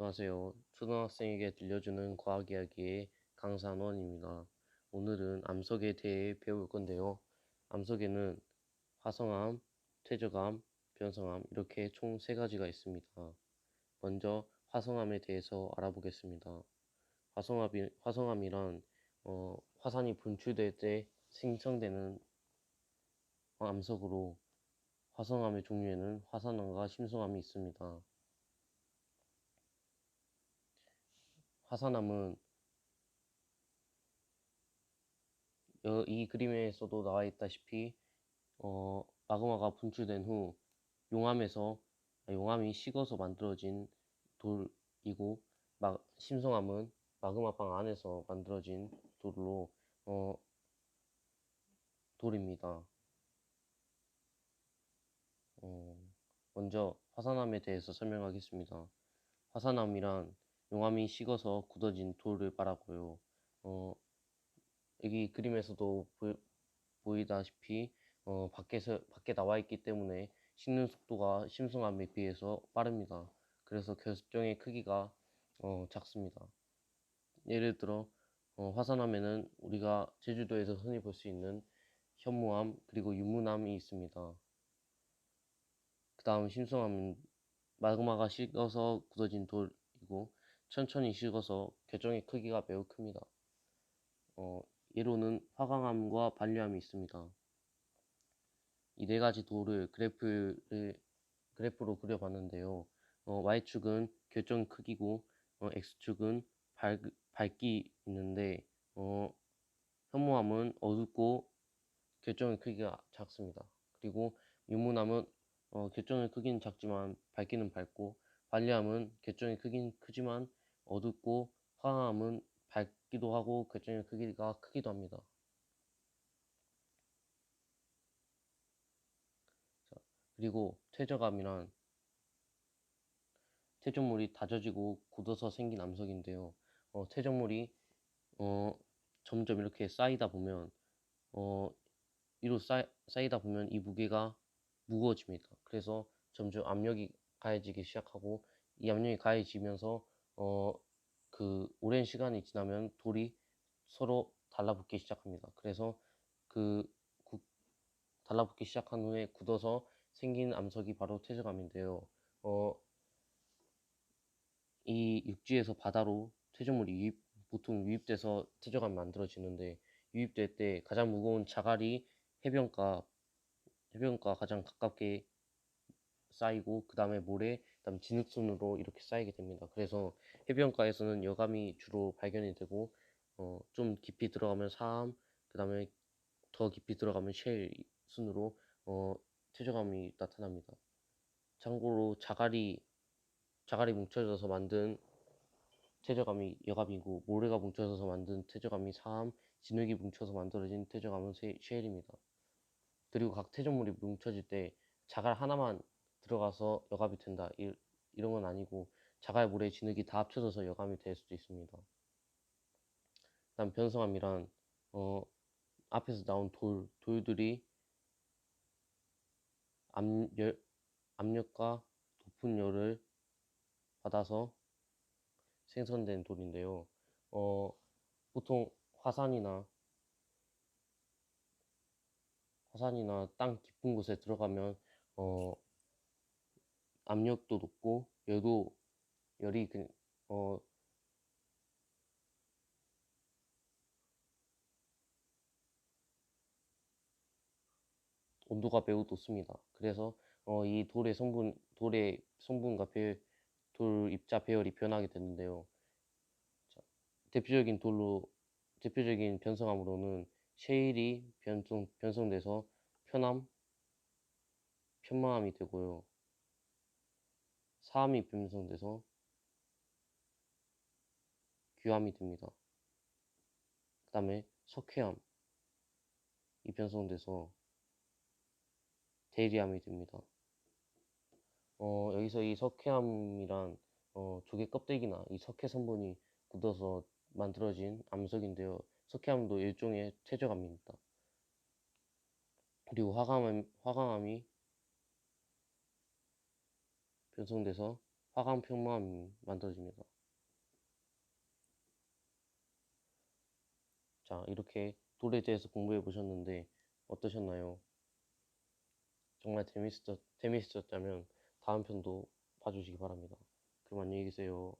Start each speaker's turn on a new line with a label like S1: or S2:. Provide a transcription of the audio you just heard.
S1: 안녕하세요. 초등학생에게 들려주는 과학 이야기의 강산원입니다. 오늘은 암석에 대해 배울 건데요. 암석에는 화성암, 퇴적암, 변성암 이렇게 총 세 가지가 있습니다. 먼저 화성암에 대해서 알아보겠습니다. 화성암이, 화성암이란 어, 화산이 분출될 때 생성되는 암석으로 화성암의 종류에는 화산암과 심성암이 있습니다. 화산암은 이 그림에서도 나와 있다시피 어, 마그마가 분출된 후 용암에서 아, 용암이 식어서 만들어진 돌이고 마, 심성암은 마그마방 안에서 만들어진 돌로 어, 돌입니다. 어, 먼저 화산암에 대해서 설명하겠습니다. 화산암이란 용암이 식어서 굳어진 돌을 말하고요. 어, 여기 그림에서도 보, 이 다시피 어, 밖에서 밖에 나와 있기 때문에 식는 속도가 심승암에 비해서 빠릅니다. 그래서 결정의 크기가 어, 작습니다. 예를 들어 어, 화산암에는 우리가 제주도에서 흔히 볼 수 있는 현무암 그리고 유문암이 있습니다. 그 다음 심승암은 마그마가 식어서 굳어진 돌이고 천천히 식어서 결정의 크기가 매우 큽니다. 어, 예로는 화강암과 반려암이 있습니다. 이 네 가지 도를 그래프를 그래프로 그려봤는데요. 어, y축은 결정 크기고 어, x축은 밝, 밝기 있는데 어, 현무암은 어둡고 결정의 크기가 작습니다. 그리고 유무암은 어, 결정의 크기는 작지만 밝기는 밝고 반려암은 결정의 크기는 크지만 어둡고 화함은 밝기도 하고 결정의 크기가 크기도 합니다. 자, 그리고 퇴적암이란 퇴적물이 다져지고 굳어서 생긴 암석인데요. 어, 퇴적물이 어, 점점 이렇게 쌓이다 보면 어, 이로 쌓, 쌓이다 보면 이 무게가 무거워집니다. 그래서 점점 압력이 가해지기 시작하고 이 압력이 가해지면서 어, 그 오랜 시간이 지나면 돌이 서로 달라붙기 시작합니다. 그래서 그 구, 달라붙기 시작한 후에 굳어서 생긴 암석이 바로 퇴적암인데요. 어, 이 육지에서 바다로 퇴적물이 유입, 보통 유입돼서 퇴적암이 만들어지는데 유입될 때 가장 무거운 자갈이 해변가 해변가 가장 가깝게 쌓이고 그 다음에 모래, 그 다음 진흙순으로 이렇게 쌓이게 됩니다. 그래서 해변가에서는 여감이 주로 발견이 되고 어, 좀 깊이 들어가면 사암, 그 다음에 더 깊이 들어가면 쉘 순으로 어, 퇴적감이 나타납니다. 참고로 자갈이 자갈이 뭉쳐져서 만든 퇴적감이 여감이고 모래가 뭉쳐져서 만든 퇴적감이 사암, 진흙이 뭉쳐서 만들어진 퇴적감은 쉘입니다. 그리고 각 퇴적물이 뭉쳐질 때 자갈 하나만 들어가서 여감이 된다 이, 이런 건 아니고 자갈, 모래, 진흙이 다 합쳐져서 여감이 될 수도 있습니다. 다음 변성암이란 어, 앞에서 나온 돌, 돌들이 압열, 압력과 높은 열을 받아서 생성된 돌인데요. 어, 보통 화산이나 화산이나 땅 깊은 곳에 들어가면 어, 압력도 높고 열도 열이 그, 어, 온도가 매우 높습니다. 그래서 어, 이 돌의 성분 돌의 성분과 배, 돌 입자 배열이 변하게 되는데요. 자, 대표적인 돌로 대표적인 변성암으로는 셰일이 변성 변성돼서 편암, 편마암이 되고요. 사암이 변성돼서 귀암이 됩니다. 그 다음에 석회암 이 변성돼서 대리암이 됩니다. 어, 여기서 이 석회암이란 어, 조개 껍데기나 이 석회 성분이 굳어서 만들어진 암석인데요. 석회암도 일종의 퇴적암입니다. 그리고 화강암, 화강암이 변성돼서 화강 평모함이 만들어집니다. 자, 이렇게 돌에 대해서 공부해 보셨는데 어떠셨나요? 정말 재밌었, 재밌으셨다면 다음 편도 봐주시기 바랍니다. 그럼 안녕히 계세요.